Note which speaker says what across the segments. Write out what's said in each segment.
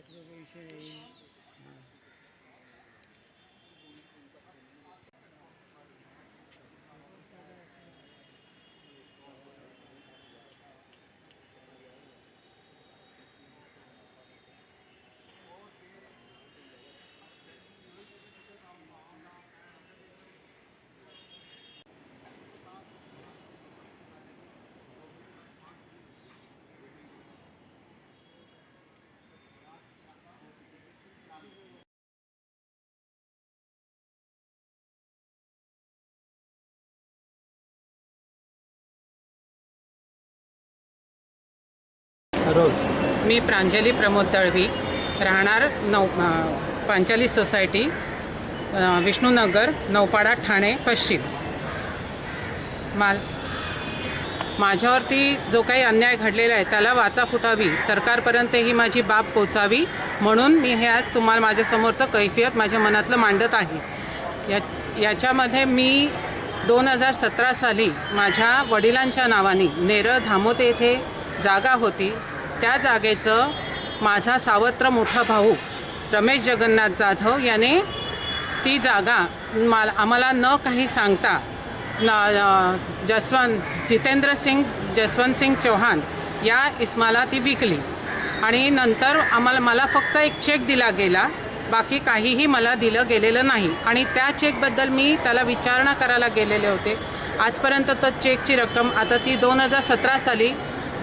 Speaker 1: একলোক এই
Speaker 2: रोड
Speaker 3: मी प्रांजली प्रमोद दळवी राहणार नौ पांचाली सोसायटी विष्णूनगर विष्णुनगर नौपाडा ठाणे पश्चिम. माल माझ्यावरती जो काही अन्याय घडलेला आहे त्याला वाचा फुटावी. सरकारपर्यंत ही माझी बाब पोचावी म्हणून मी हे आज तुम्हाला माझ्यासमोरचं कैफियत माझ्या मनातलं मांडत आहे. या याच्यामध्ये मी दोन हजार सतरा साली माझ्या वडिलांच्या नावाने नेरळ धामोते येथे जागा होती. त्या जागेचं माझा सावत्र मोठा भाऊ रमेश जगन्नाथ जाधव याने ती जागा मला आम्हाला न काही सांगता ना जसवंत जितेंद्र सिंग जसवंत सिंग चौहान या इस्माला ती विकली. आणि नंतर आम्हाला मला फक्त एक चेक दिला गेला बाकी काहीही मला दिलं गेलेलं नाही. आणि त्या चेकबद्दल मी त्याला विचारणा करायला गेलेले होते. आजपर्यंत तो चेकची रक्कम आता ती दोन हजार सतरा साली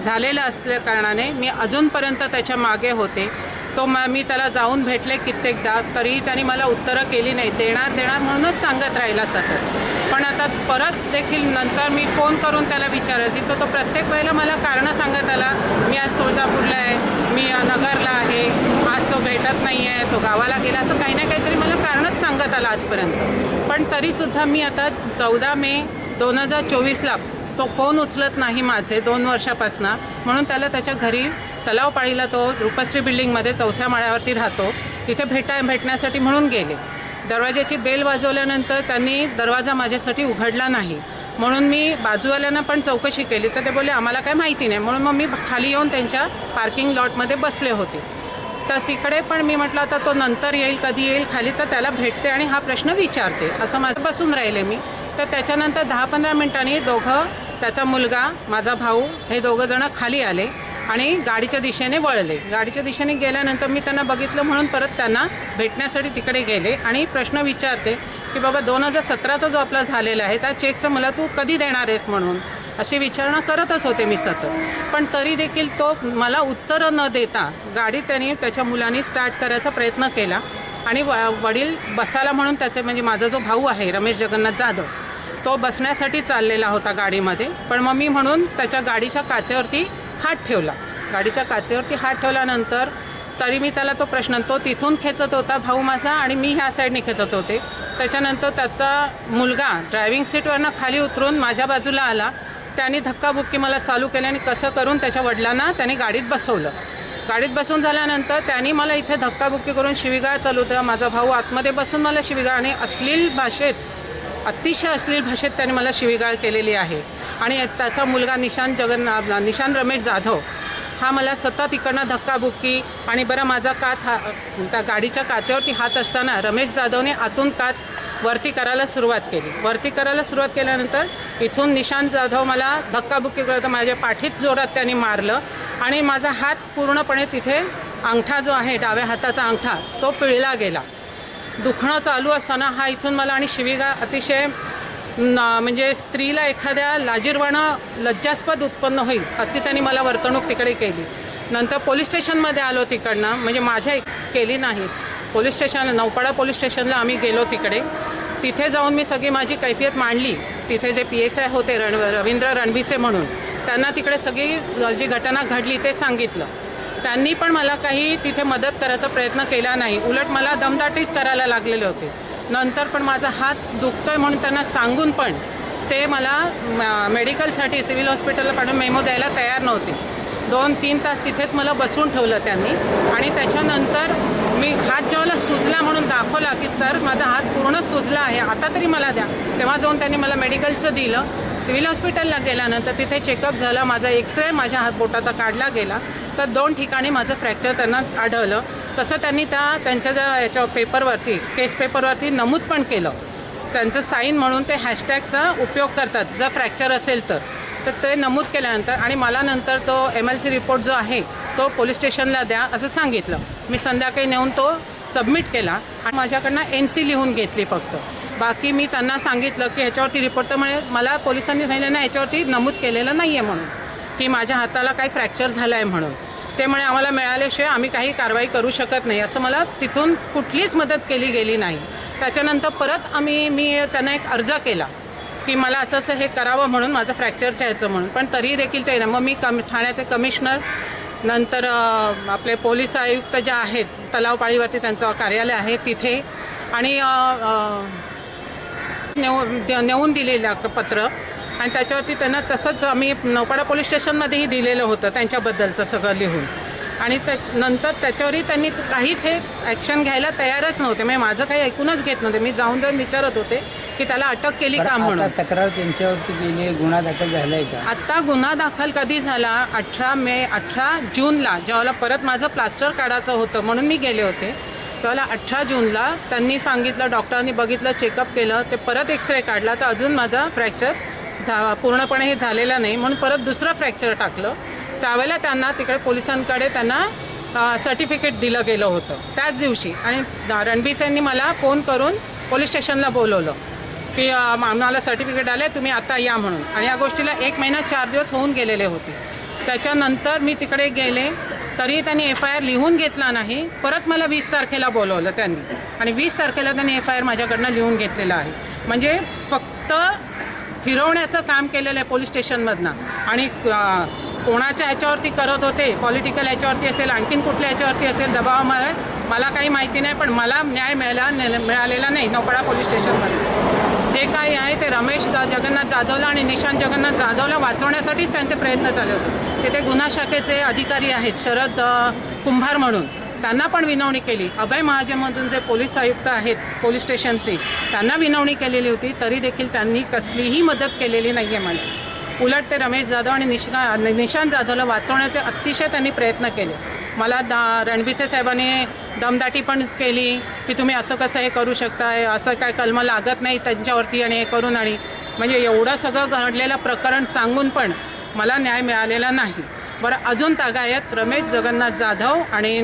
Speaker 3: झालेलं असल्या कारणाने मी अजूनपर्यंत त्याच्यामागे होते. तो म मी त्याला जाऊन भेटले कित्येकदा तरीही त्याने मला उत्तरं केली नाही. देणार देणार म्हणूनच सांगत राहिला सतत. पण आता परत देखील नंतर मी फोन करून त्याला विचारायची. तर तो प्रत्येक वेळेला मला कारणं सांगत आला मी आज तुळजापूरला आहे मी नगरला आहे आज तो भेटत नाही आहे तो गावाला गेला. असं काही ना काहीतरी मला कारणच सांगत आला आजपर्यंत. पण तरीसुद्धा मी आता चौदा मे दोन हजार चोवीसला तो फोन उचलत नाही माझे दोन वर्षापासून. म्हणून त्याला त्याच्या घरी तलाव पाळीला तो रूपश्री बिल्डिंगमध्ये चौथ्या माळ्यावरती राहतो. तिथे भेटा भेटण्यासाठी म्हणून गेले. दरवाजाची बेल वाजवल्यानंतर त्यांनी दरवाजा माझ्यासाठी उघडला नाही. म्हणून मी बाजूवाल्यांना पण चौकशी केली. तर ते बोलले आम्हाला काय माहिती नाही. म्हणून मग मी खाली येऊन त्यांच्या पार्किंग लॉटमध्ये बसले होते. तर तिकडे पण मी म्हटलं आता तो नंतर येईल कधी येईल खाली तर त्याला भेटते आणि हा प्रश्न विचारते. असं माझं बसून राहिले मी. तर त्याच्यानंतर दहा पंधरा मिनिटांनी दोघं त्याचा मुलगा माझा भाऊ हे दोघं जण खाली आले आणि गाडीच्या दिशेने वळले. गाडीच्या दिशेने गेल्यानंतर मी त्यांना बघितलं म्हणून परत त्यांना भेटण्यासाठी तिकडे गेले आणि प्रश्न विचारते की बाबा दोन हजार सतराचा जो आपला झालेला आहे त्या चेकचं मला तू कधी देणार आहेस म्हणून? अशी विचारणा करतच होते मी सतत. पण तरी देखील तो मला उत्तरं न देता गाडी त्याने त्याच्या मुलांनी स्टार्ट करायचा प्रयत्न केला आणि व- वडील बसायला म्हणून त्याचे म्हणजे माझा जो भाऊ आहे रमेश जगन्नाथ जाधव तो बसण्यासाठी चाललेला होता गाडीमध्ये. पण मग मी म्हणून त्याच्या गाडीच्या काचेवरती हात ठेवला. गाडीच्या काचेवरती हात ठेवल्यानंतर तरी मी त्याला तो प्रश्न तो तिथून खेचत होता भाऊ माझा आणि मी ह्या साईडने खेचत होते. त्याच्यानंतर त्याचा मुलगा ड्रायव्हिंग सीटवरनं खाली उतरून माझ्या बाजूला आला. त्याने धक्काबुक्की मला चालू केली आणि कसं करून त्याच्या वडिलांना त्याने गाडीत बसवलं. गाडीत बसून झाल्यानंतर त्यांनी मला इथे धक्काबुक्की करून शिवीगाळ चालू होतं. माझा भाऊ आतमध्ये बसून मला शिवीगाळ आणि अश्लील भाषेत अतिशय अश्लील भाषेत त्याने मला शिवीगाळ केलेली आहे. आणि त्याचा मुलगा निशांत जगन्नाथ निशांत रमेश जाधव हा मला सतत इकडनं धक्काबुक्की आणि बरं माझा काच हा त्या गाडीच्या काचेवरती हात असताना रमेश जाधवने आतून काच वरती करायला सुरुवात केली. वरती करायला सुरुवात केल्यानंतर इथून निशांत जाधव मला धक्काबुक्की करत माझ्या पाठीत जोरात त्यांनी मारलं आणि माझा हात पूर्णपणे तिथे अंगठा जो आहे डाव्या हाताचा अंगठा तो पिळला गेला. दुखणं चालू असताना हा इथून मला आणि शिवीगा अतिशय म्हणजे स्त्रीला एखाद्या लाजीरवाणं लज्जास्पद उत्पन्न होईल अशी त्यांनी मला वर्तणूक तिकडे केली. नंतर पोलीस स्टेशनमध्ये आलो तिकडनं म्हणजे माझ्या केली नाही. पोलीस स्टेशन नौपाडा पोलीस स्टेशनला आम्ही गेलो तिकडे. तिथे जाऊन मी सगळी माझी कैफियत मांडली. तिथे जे पी एस आय होते रण रवींद्र रणबिसे म्हणून त्यांना तिकडे सगळी जी घटना घडली ते सांगितलं. त्यांनी पण मला काही तिथे मदत करायचा प्रयत्न केला नाही. उलट मला दमदाटीच करायला लागलेले होते. नंतर पण माझा हात दुखतोय म्हणून त्यांना सांगून पण ते मला मेडिकलसाठी सिव्हिल हॉस्पिटलला पाठवून मेमो द्यायला तयार नव्हते. दोन तीन तास तिथेच मला बसवून ठेवलं त्यांनी. आणि त्याच्यानंतर मी हात जेव्हा सुजला म्हणून दाखवला की सर माझा हात पूर्ण सुजला आहे आता तरी मला द्या. तेव्हा जाऊन त्यांनी मला मेडिकलचं दिलं. सिव्हिल हॉस्पिटलला गेल्यानंतर तिथे चेकअप झाला. माझा एक्स रे माझ्या हात बोटाचा काढला गेला. तर दोन ठिकाणी माझं फ्रॅक्चर त्यांना आढळलं. तसं त्यांनी त्या त्यांच्या ज्या याच्या पेपरवरती केस पेपरवरती नमूद पण केलं. त्यांचं साईन म्हणून ते हॅशटॅगचा उपयोग करतात. जर फ्रॅक्चर असेल तर. तर ते नमूद केल्यानंतर आणि मला नंतर तो एम एल सी रिपोर्ट जो आहे तो पोलीस स्टेशनला द्या असं सांगितलं. मी संध्याकाळी नेऊन तो सबमिट केला आणि माझ्याकडनं एन सी लिहून घेतली फक्त. बाकी मी त्यांना सांगितलं की ह्याच्यावरती रिपोर्ट तर म्हणजे मला पोलिसांनी सांगितलं ना ह्याच्यावरती नमूद केलेलं नाही आहे म्हणून. की माझ्या हाताला काही फ्रॅक्चर झालं आहे म्हणून. ते म्हणे आम्हाला मिळाल्याशिवाय आम्ही काही कारवाई करू शकत नाही. असं मला तिथून कुठलीच मदत केली गेली नाही. त्याच्यानंतर परत आम्ही मी त्यांना एक अर्ज केला की मला असं असं हे करावं म्हणून माझं फ्रॅक्चरचं यायचं म्हणून. पण तरी देखील ते ना मग मी कम ठाण्याचे कमिशनर नंतर आपले पोलीस आयुक्त जे आहेत तलावपाळीवरती त्यांचं कार्यालय आहे तिथे. आणि नेऊ नेऊन दिलेलं पत्र. आणि त्याच्यावरती त्यांना तसंच आम्ही नौपाडा पोलीस स्टेशनमध्येही दिलेलं होतं त्यांच्याबद्दलचं सगळं लिहून. आणि त्या नंतर त्याच्यावरही त्यांनी काहीच हे ॲक्शन घ्यायला तयारच नव्हते. म्हणजे माझं काही ऐकूनच घेत नव्हते. मी जाऊन जाऊन विचारत होते की त्याला अटक केली का म्हणून.
Speaker 2: तक्रार त्यांच्यावरती केली गुन्हा दाखल झालाय का?
Speaker 3: आता गुन्हा दाखल कधी झाला? अठरा मे अठरा जूनला जेव्हा परत माझं प्लास्टर काढायचं होतं म्हणून मी गेले होते. तेव्हा अठरा जूनला त्यांनी सांगितलं डॉक्टरांनी बघितलं चेकअप केलं ते परत एक्सरे काढला. तर अजून माझा फ्रॅक्चर झा पूर्णपणे हे झालेलं नाही. म्हणून परत दुसरं फ्रॅक्चर टाकलं. त्यावेळेला त्यांना तिकडे पोलिसांकडे त्यांना सर्टिफिकेट दिलं गेलं होतं. त्याच दिवशी. आणि रणबीर यांनी मला फोन करून पोलीस स्टेशनला बोलवलं की आम्हाला सर्टिफिकेट आले तुम्ही आता या म्हणून. आणि या गोष्टीला एक महिना चार दिवस होऊन गेलेले होते. त्याच्यानंतर मी तिकडे गेले. तरी त्यांनी एफ आय आर लिहून घेतला नाही. परत मला वीस तारखेला बोलवलं त्यांनी. आणि वीस तारखेला त्यांनी एफ आय आर माझ्याकडनं लिहून घेतलेलं आहे. म्हणजे फक्त फिरवण्याचं काम केलेलं आहे पोलीस स्टेशनमधनं. आणि कोणाच्या ह्याच्यावरती करत होते पॉलिटिकल ह्याच्यावरती असेल आणखीन कुठल्या ह्याच्यावरती असेल दबावामुळे मला काही माहिती नाही पण मला न्याय मिळाला मिळालेला नाही नौपाडा पोलीस स्टेशनमध्ये. जे काही आहे ते रमेश दा- जगन्नाथ जाधवला आणि निशांत जगन्नाथ जाधवला वाचवण्यासाठीच त्यांचे प्रयत्न चालले होते. तिथे गुन्हा शाखेचे अधिकारी आहेत शरद कुंभार म्हणून. त्यांना पण विनवणी केली. अभय महाजनमधून जे पोलीस आयुक्त आहेत पोलीस स्टेशनचे त्यांना विनवणी केलेली होती तरी देखील त्यांनी कसलीही मदत केलेली नाही आहे मला. उलट ते रमेश जाधव आणि निशा निशांत जाधवला वाचवण्याचे अतिशय त्यांनी प्रयत्न केले. मला दा रणबीचे साहेबांनी दमदाटी पण केली की तुम्ही असं कसं हे करू शकताय असं काय कलम लागत नाही त्यांच्यावरती आणि हे करून आणि म्हणजे एवढं सगळं घडलेलं प्रकरण सांगून पण मला न्याय मिळालेला नाही. बरं अजून तागायत रमेश जगन्नाथ जाधव आणि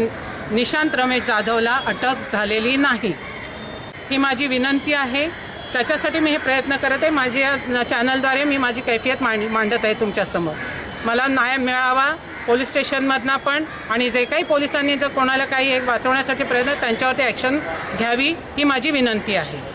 Speaker 3: निशांत रमेश जाधवला अटक झालेली नाही. ही माझी विनंती आहे. त्याच्यासाठी मी हे प्रयत्न करत आहे. माझ्या चॅनलद्वारे मी माझी कैफियत मांड मांडत आहे तुमच्यासमोर मला न्याय मिळावा पोलीस स्टेशनमधनं पण आणि जे काही पोलिसांनी जर कोणाला काही एक वाचवण्यासाठी प्रयत्न त्यांच्यावरती ॲक्शन घ्यावी ही माझी विनंती आहे.